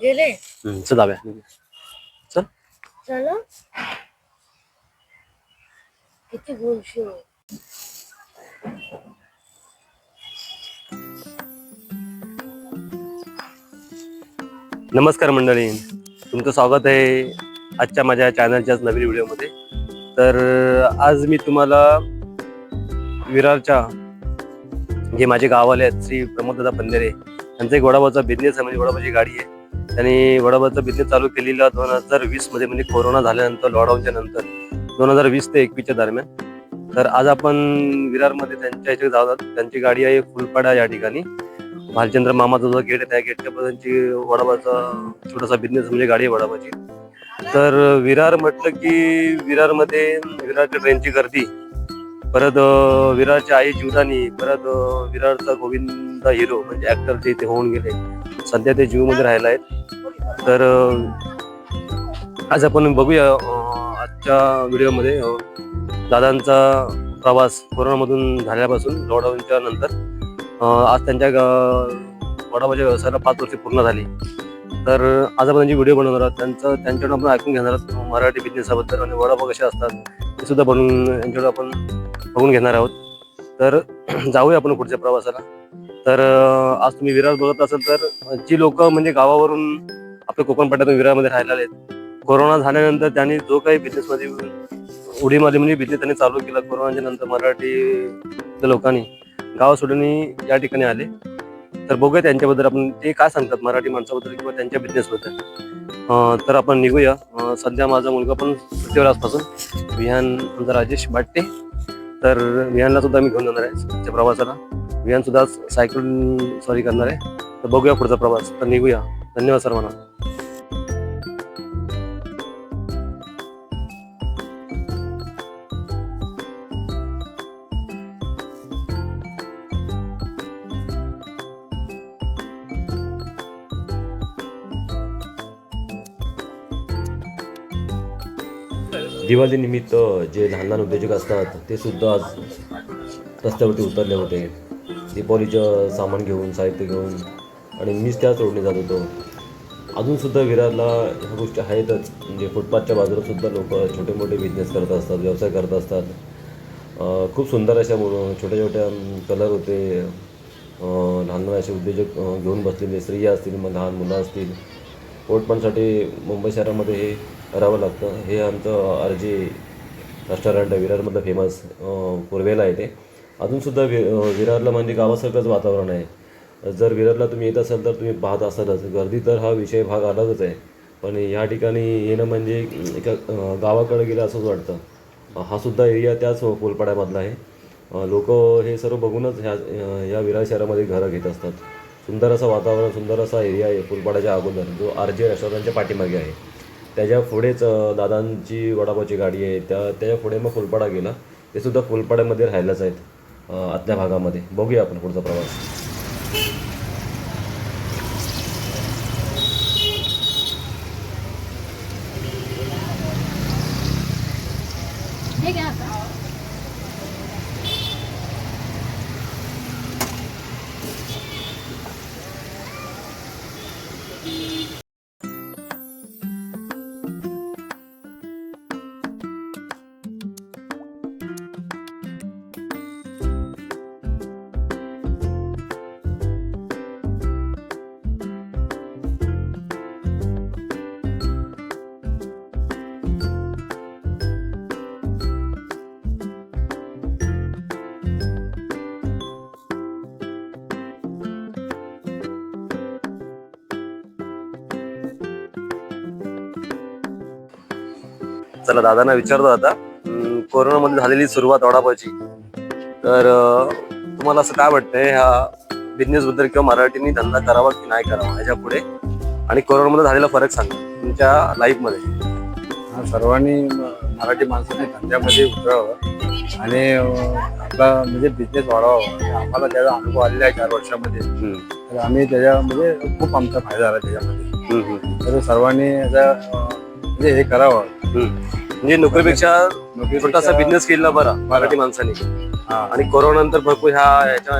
गेले? हम्म, चल जाऊया चल. चला. किती बोलशील? नमस्कार मंडळी. तुमचं स्वागत आहे आजच्या माझ्या चॅनलच्याच नवीन व्हिडिओमध्ये तर आज मी तुम्हाला विरारच्या जे माझे गाववाले आहेत श्री प्रमोददादा पंधरे त्यांचा एक वडापावचा बिझनेस आहे म्हणजे वडापावची गाडी आहे. त्यांनी वडापावचा बिझनेस चालू केलेला दोन हजार वीसमध्ये म्हणजे कोरोना झाल्यानंतर लॉकडाऊनच्या नंतर दोन हजार वीस ते एकवीसच्या दरम्यान. तर आज आपण विरारमध्ये त्यांच्या इथे जाऊ त्यांची गाडी आहे फुलपाडा या ठिकाणी. भालचंद्र मामाचा जो गेट आहे त्या गेटच्या त्यांची वडापावचा छोटासा बिझनेस म्हणजे गाडी आहे वडापावची. तर विरार म्हटलं की विरारमध्ये विरारच्या ट्रेनची गर्दी परत विरारच्या आई जीवदानी परत विरारचा गोविंद हिरो म्हणजे ऍक्टर ते इथे होऊन गेले सध्या ते जीवमध्ये राहिला आहेत तर आज आपण बघूया आजच्या व्हिडिओमध्ये दादांचा प्रवास कोरोनामधून झाल्यापासून लॉकडाऊनच्या नंतर आज त्यांच्या ग- वडापावच्या व्यवसायाला पाच वर्षे पूर्ण झाली. तर आज आपण त्यांची व्हिडिओ बनवणार आहोत त्यांचं त्यांच्याकडून आपण ऐकून घेणार आहोत मराठी बिझनेसबद्दल आणि वडापाव कसे असतात ते सुद्धा बनवून यांच्याकडे आपण बघून घेणार आहोत. तर जाऊया आपण पुढच्या प्रवासाला. तर आज तुम्ही विरार बघत असाल तर जी लोक म्हणजे गावावरून आपल्या कोकण पट्ट्यातून विरारमध्ये राहिलेले आहेत कोरोना झाल्यानंतर त्यांनी जो काही बिझनेसमध्ये उडी मारली म्हणजे बिझनेस त्यांनी चालू केला कोरोनाच्या नंतर मराठी लोकांनी गाव सोडून या ठिकाणी आले. तर बघूया त्यांच्याबद्दल आपण ते काय सांगतात मराठी माणसाबद्दल किंवा त्यांच्या बिझनेसबद्दल तर आपण निघूया. सध्या माझा मुलगा पण सुट्टीवर आजपासून. विहान आमचा राजेश बाट्टे. तर विहानला सुद्धा मी घेऊन जाणार आहे पुढच्या प्रवासाला. विहान सुद्धा सायकल सॉरी करणार आहे. तर बघूया पुढचा प्रवास. तर निघूया. धन्यवाद सर दिवाळीनिमित्त जे लहान लहान उद्योजक असतात ते सुद्धा आज रस्त्यावरती उतरले होते. दीपावलीचं सामान घेऊन साहित्य घेऊन आणि मीच त्याच रोडने जात होतो. अजूनसुद्धा विरारला ह्या गोष्टी आहेतच. म्हणजे फुटपाथच्या बाजूलासुद्धा लोक छोटे मोठे बिझनेस करत असतात व्यवसाय करत असतात. खूप सुंदर अशा छोट्या छोट्या कलर होते. लहान लहान असे उद्योजक घेऊन बसलेले. स्त्रिया असतील मग लहान मुलं असतील. पोटपणसाठी मुंबई शहरामध्ये हे करावं लागतं. हे आमचं आर जे रेस्टॉरंट आहे विरारमधलं फेमस पूर्वेला आहे ते. अजूनसुद्धा वि विरारला म्हणजे गावासारखंच वातावरण आहे. जर विरारला तुम्ही येत असाल तर तुम्ही पाहत असालच. गर्दी तर हा विषय भाग आलाच आहे. पण या ठिकाणी येणं म्हणजे एका गावाकडे गेलं असंच वाटतं. हा सुद्धा एरिया त्याच फुलपाड्यामधला आहे. लोक हे सर्व बघूनच ह्या या विरार शहरामध्ये घरं घेत असतात. सुंदर असं वातावरण सुंदर असा एरिया आहे फुलपाड्याच्या अगोदर. जो आर जे रेस्टॉरंटच्या पाठीमागे आहे. त्याच्या पुढेच दादांची वडापावची गाडी आहे. त्या त्याच्या पुढे मग फुलपाडा गेला. ते सुद्धा फुलपाड्यामध्ये राहिलाच आहेत आतल्या भागामध्ये. बघूया आपण पुढचा प्रवास. चला दादांना विचारतो आता कोरोनामध्ये झालेली सुरुवात वडापावची. तर तुम्हाला असं काय वाटतंय? ह्या बिझनेस बद्दल किंवा मराठीनी धंदा करावा की नाही करावा ह्याच्या पुढे? आणि कोरोनामध्ये झालेला फरक सांगा तुमच्या लाईफमध्ये. हा, सर्वांनी मराठी माणसाने धंद्यामध्ये उतरावं आणि आपला म्हणजे बिझनेस वाढवावा. आम्हाला त्याचा अनुभव आलेला आहे चार वर्षामध्ये. तर आम्ही त्याच्यामध्ये खूप आमचा फायदा झाला त्याच्यामध्ये. तर सर्वांनी याचा म्हणजे हे करावं. म्हणजे नोकरीपेक्षा छोटासा बिझनेस केला बरा मराठी माणसाने. आणि कोरोना नंतर भरपूर ह्या ह्याच्या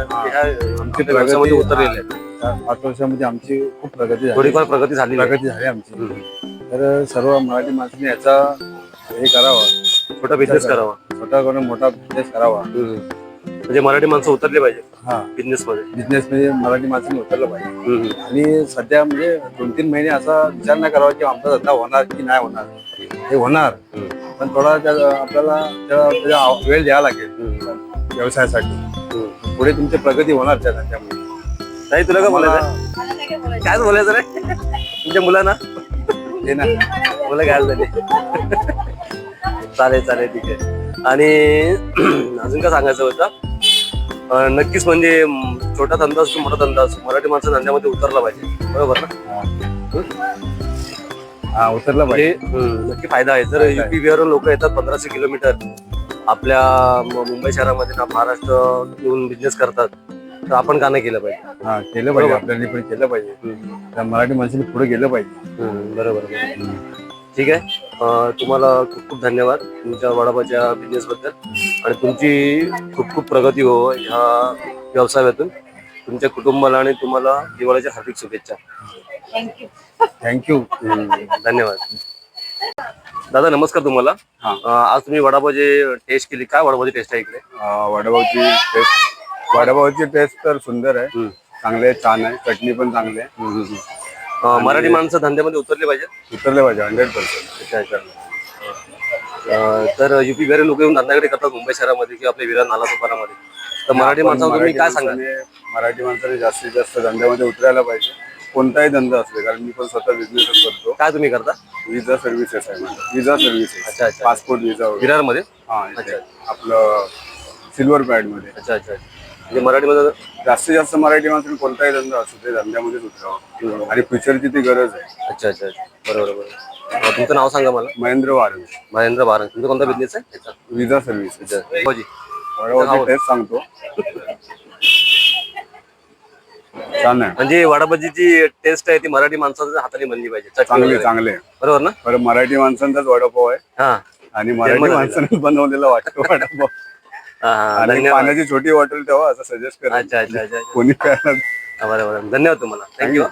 उतरलेले आहेत पाच वर्षामध्ये आमची खूप प्रगती झाली. थोडीफार प्रगती झाली. प्रगती झाली आमची. तर सर्व मराठी माणसाने याचा हे करावं. छोटा बिझनेस करावा. छोटा करून मोठा बिझनेस करावा. म्हणजे मराठी माणसं उतरली पाहिजे. हा. बिझनेस मध्ये. बिझनेस म्हणजे मराठी माणसाने उतरलं पाहिजे. हम्म. आणि सध्या म्हणजे दोन तीन महिने असा विचार नाही करावा की आमचा धंदा होणार की नाही होणार. हे होणार. हम्म. पण थोडा त्या- आपल्याला त्या- त्याला वेळ द्यावा लागेल. व्यवसायासाठी. हम्म. पुढे तुमची प्रगती होणार त्या धंद्यामध्ये ताई तुला काय बोलायचं मला- काय बोलायचं रे? तुमच्या मुलांना? हे ना. मुलं घ्यायला झाले. चालेल चालेल ठीक आहे. आणि अजून काय सांगायचं होतं? नक्कीच म्हणजे छोटा धंदा असतो मोठा धंदा असतो मराठी माणसं धंद्यामध्ये उतरला पाहिजे. बरोबर ना? हा. उतरलं म्हणजे पाहिजे. नक्की फायदा आहे. जर युपी बिहारून लोक येतात पंधराशे किलोमीटर आपल्या मुंबई शहरामध्ये ना महाराष्ट्र येऊन बिझनेस करतात तर आपण का नाही केलं पाहिजे? हा केलं पाहिजे. आपल्याला पण केलं पाहिजे. त्या मराठी माणसाने पुढे गेलं पाहिजे. बरोबर. ठीक आहे? तुम्हाला खूप खूप धन्यवाद तुमच्या वडापाच्या बिझनेस बद्दल आणि तुमची खूप खूप प्रगती हो ह्या व्यवसायातून. तुमच्या कुटुंबाला आणि तुम्हाला दिवाळीच्या हार्दिक शुभेच्छा. थँक्यू धन्यवाद. दादा नमस्कार तुम्हाला. हा. अं, आज तुम्ही वडापावची टेस्ट केली. काय वडापावची टेस्ट आहे इकडे? वडापावची टेस्ट वडापावची टेस्ट तर सुंदर आहे. हम्म. चांगले आहे, छान आहे. चटणी पण चांगली आहे. मराठी माणसं धंद्यामध्ये उतरले पाहिजे उतरले पाहिजे हंड्रेड पर्सेंट तर युपी बिहारी लोक येऊन धंद्याकडे करतात मुंबई शहरामध्ये किंवा आपल्या विरार नाला सुपारामध्ये तर मराठी माणसाला तुम्ही काय सांगाल? मराठी माणसाने जास्तीत जास्त धंद्यामध्ये उतरायला पाहिजे. कोणताही धंदा असले कारण मी पण स्वतः बिझनेसच करतो. काय तुम्ही करता? विजा सर्व्हिसेस आहे माझं विजा सर्व्हिसेस अच्छा, अच्छा. पासपोर्ट विजा वगैरे. विरारमध्ये? हा इथे. आपलं सिल्वर पॅडमध्ये. अच्छा अच्छा. म्हणजे मराठीमध्ये जास्तीत जास्त मराठी माणसाने कोणताही धंदा असतो ते धंद्यामध्येच उतरावा. आणि फ्युचरची ती गरज आहे. अच्छा अच्छा अच्छा. बरोबर बरोबर. अं, तुमचं नाव सांगा मला. महेंद्र वारंग. महेंद्र बारंग तुमचा कोणता बिझनेस आहे. विजा सर्व्हिसेस अच्छा. भाऊजी. वडापावची टेस्ट सांगतो. छान आहे. म्हणजे वडापावची जी टेस्ट आहे ती मराठी माणसाच्या हाताने बनली पाहिजे. चटणी चांगले वगैरे. चांगले बरोबर ना? बरं मराठी माणसांचाच वडापाव आहे. हा. आणि मराठी. माणसाने बनवलेला वाटतो वडापाव. आणि धन्यवाद. पाण्याची छोटी बॉटल ठेवा असं सजेस्ट करा अच्छा अच्छा. कोणी बरं बरं धन्यवाद तुम्हाला. थँक्यू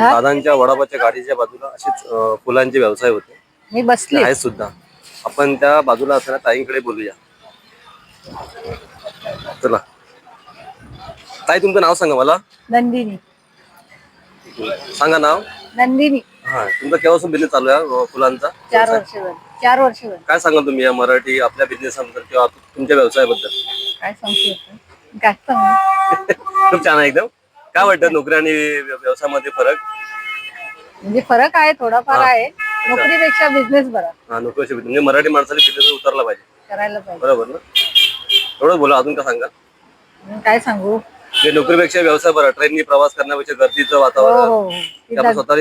दादांच्या वडापावच्या गाडीच्या बाजूला असेच अं, फुलांचे व्यवसाय होते. मी बसली ते आहेत सुद्धा. आपण त्या बाजूला असणाऱ्या ताईंकडे बोलूया. चला. ताई तुमचं नाव सांगा मला. नंदिनी. सांगा नाव. नंदिनी. हा तुमचा केव्हापासून बिझनेस चालू आहे अं, फुलांचा? चार वर्ष झाली चार वर्ष झाली. काय सांगाल तुम्ही या मराठी आपल्या बिझनेस बद्दल किंवा तुमच्या व्यवसायाबद्दल? काय सांगू आपण? काय सांगू खूप छान आहे एकदम. काय वाटतं नोकरी आणि व्य- व्यवसायामध्ये फरक? म्हणजे फरक आहे थोडाफार आहे. नोकरीपेक्षा बिझनेस बरा. हा नोकरी म्हणजे मराठी माणसाने बिझनेस उतरला पाहिजे. करायला पाहिजे. बरोबर ना? एवढंच बोला अजून काय सांगा म्हणून काय सांगू? म्हणजे नोकरीपेक्षा व्यवसाय बरा ट्रेननी प्रवास करण्यापेक्षा गर्दीचं हो वातावरण हो हो. की आपण स्वतः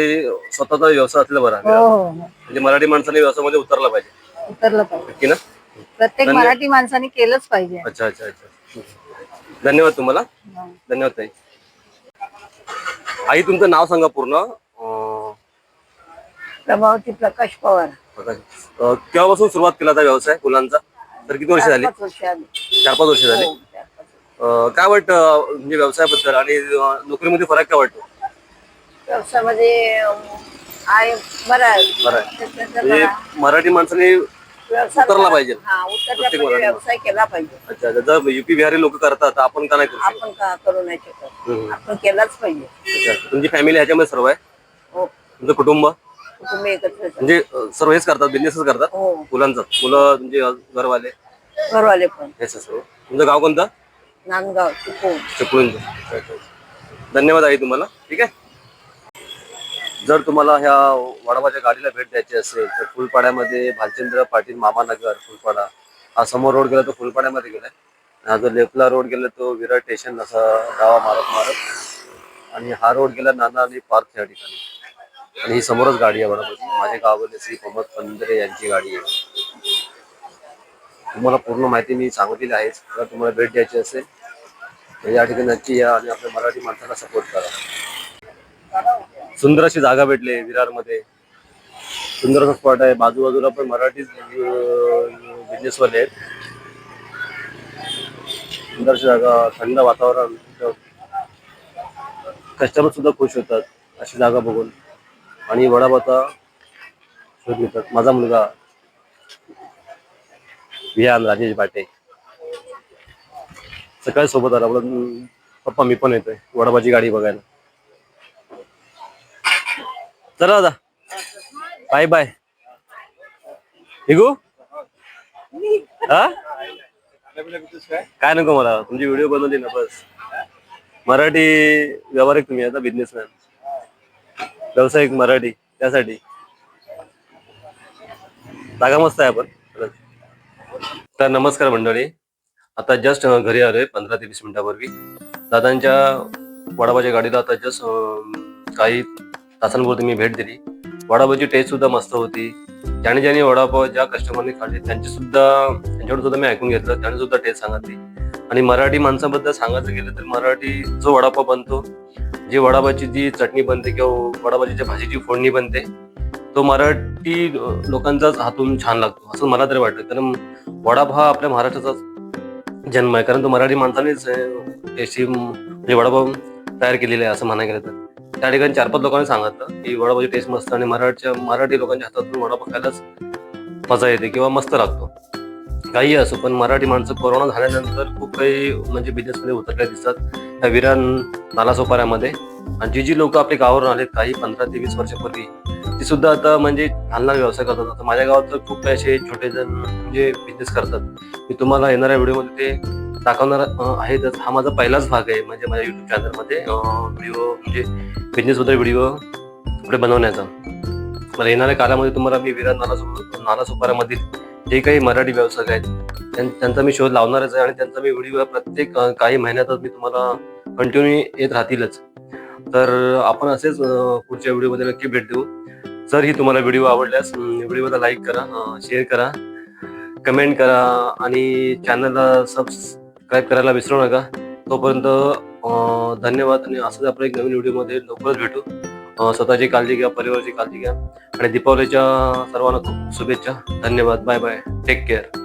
स्वतःचा व्यवसाय असलेला बरा. हो हो हो. म्हणजे मराठी माणसाने व्यवसायामध्ये उतरला पाहिजे. उतरलं पाहिजे. नक्की ना? प्रत्येक धन्यवाद. मराठी माणसाने केलंच पाहिजे. अच्छा अच्छा अच्छा. धन्यवाद तुम्हाला. हो. धन्यवाद ताई. आई तुमचं नाव सांगा पूर्ण. अं, प्रभावती प्रकाश पवार. अं, केव्हापासून सुरुवात केला होता व्यवसाय फुलांचा तर किती वर्ष झाली? पाच वर्ष आधी. चार पाच वर्ष झाली. काय वाटतं म्हणजे व्यवसायाबद्दल आणि नोकरीमध्ये फरक काय वाटतो? व्यवसायामध्ये अं, आहे बरं आहे. बरं आहे. त्याच्यात म्हणजे. मराठी माणसाने व्यवसाय उतरला पाहिजे. हा उतरला प्रत्येक पाहिजे मराठी व्यवसाय केला पाहिजे. अच्छा. जर युपी बिहारी लोक करतात तर आपण का नाही करू शकत? आपण का करू नाही शकत? हम्म. आपण केलाच पाहिजे. अच्छा. तुमची फॅमिली ह्याच्यामध्ये सर्व आहे? हो. तुमचं कुटुंब? कुटुंब एकत्र येतात. म्हणजे अं, सर्व हेच करतात बिझनेसच करतात? हो. मुलांचं. मुलं म्हणजे घरवाले? घरवाले पण. हेच सर्व तुमचं गाव कोणतं? नांदगाव चिपळूण. चिपळूणचं धन्यवाद आहे तुम्हाला. ठीक आहे? जर तुम्हाला ह्या वडापाच्या गाडीला भेट द्यायची असेल तर फुलपाड्यामध्ये भालचंद्र पाटील मामानगर फुलपाडा. हा समोर रोड गेला तो फुलपाड्यामध्ये गेलाय. हा जो लेफ्टला रोड गेला तो विरार स्टेशन असा डावा मारत मारत. आणि हा रोड गेला नाना आणि पार्क या ठिकाणी. आणि ही समोरच गाडी आहे वडापाची माझ्या गावामध्ये श्री प्रमोद पंधरे यांची गाडी आहे. तुम्हाला पूर्ण माहिती मी सांगितलेली आहे. जर तुम्हाला भेट द्यायची असेल तर या ठिकाणी नक्की या आणि आपल्या मराठी माणसाला सपोर्ट करा. सुंदर अशी जागा भेटली विरारमध्ये. सुंदर असा स्पॉट आहे. बाजूबाजूला पण मराठी बिझनेसवाले आहेत. सुंदर अशी जागा थंड वातावरण कस्टमर सुद्धा खुश होतात. अशी जागा बघून. आणि वडापाता शोध घेतात. माझा मुलगा विहान राजेश बाटे सकाळी सोबत आला बोला पप्पा मी पण येतोय. वडापाची गाडी बघायला. चला दादा. Bye bye. निघू? हा? काय नको मला तुमची व्हिडिओ बनवली ना बस. मराठी व्यावहारिक तुम्ही आता बिझनेसमॅन व्यावसायिक मराठी त्यासाठी. जागा मस्त आहे आपण. तर नमस्कार मंडळी. आता जस्ट घरी आलोय पंधरा ते वीस मिनिटापूर्वी. दादांच्या वडापावच्या गाडीला आता जस्ट काही तासांपूर्वी मी भेट दिली. वडापावची टेस्ट सुद्धा मस्त होती. ज्याने ज्याने वडापाव ज्या कस्टमरने खाल्ले त्यांची सुद्धा त्यांच्याकडून सुद्धा मी ऐकून घेतलं त्याने सुद्धा टेस्ट सांगितली. आणि मराठी माणसाबद्दल सांगायचं गेलं तर मराठी जो वडापाव बनतो जी वडापावची जी चटणी बनते किंवा वडापावची भाजीची फोडणी बनते तो मराठी लोकांचाच हातून छान लागतो असं मला तरी वाटतं. कारण वडापाव हा आपल्या महाराष्ट्राचाच जन्म आहे. कारण तो मराठी माणसानेच टेस्टी म्हणजे वडापाव तयार केलेला आहे असं म्हणायला गेलं तर. त्या ठिकाणी चार पाच लोकांनी सांगितलं की वडापावची टेस्ट मस्त आणि मराठच्या मराठी लोकांच्या हातातून वडापाव खायलाच मजा येते किंवा मस्त लागतो. काही असो पण मराठी माणसं कोरोना झाल्यानंतर खूप काही म्हणजे बिझनेसमध्ये उतरल्या दिसतात. त्या विरान नालासोपाऱ्यामध्ये आणि जी जी लोक आपल्या गावावरून आलेत काही पंधरा ते वीस वर्षापूर्वी ती सुद्धा आता म्हणजे लहान लहान व्यवसाय करतात. आता माझ्या गावात तर खूप असे छोटे जण म्हणजे बिझनेस करतात. मी तुम्हाला येणाऱ्या व्हिडिओमध्ये ते दाखवणार आहे आहेतच. हा माझा पहिलाच भाग आहे म्हणजे माझ्या युट्यूब चॅनलमध्ये व्हिडिओ म्हणजे बिझनेसबद्दल व्हिडिओ पुढे बनवण्याचा. मला येणाऱ्या काळामध्ये तुम्हाला मी विराट नाला सुपारामधील जे काही मराठी व्यावसायिक आहेत त्यांचा मी शोध लावणारच आहे आणि त्यांचा मी व्हिडिओ प्रत्येक काही महिन्यातच मी तुम्हाला कंटिन्यू येत राहतीलच. तर आपण असेच पुढच्या व्हिडिओमध्ये नक्की भेट देऊ. जर ही तुम्हाला व्हिडिओ आवडल्यास व्हिडिओला लाईक करा शेअर करा कमेंट करा आणि चॅनलला सबस्क्राईब करायला विसरू नका. तोपर्यंत धन्यवाद आणि असंच आपण एक नवीन व्हिडिओमध्ये लवकरच भेटू. स्वतःची काळजी घ्या परिवाराची काळजी घ्या आणि दीपावलीच्या सर्वांना खूप शुभेच्छा. धन्यवाद. Bye bye. Take care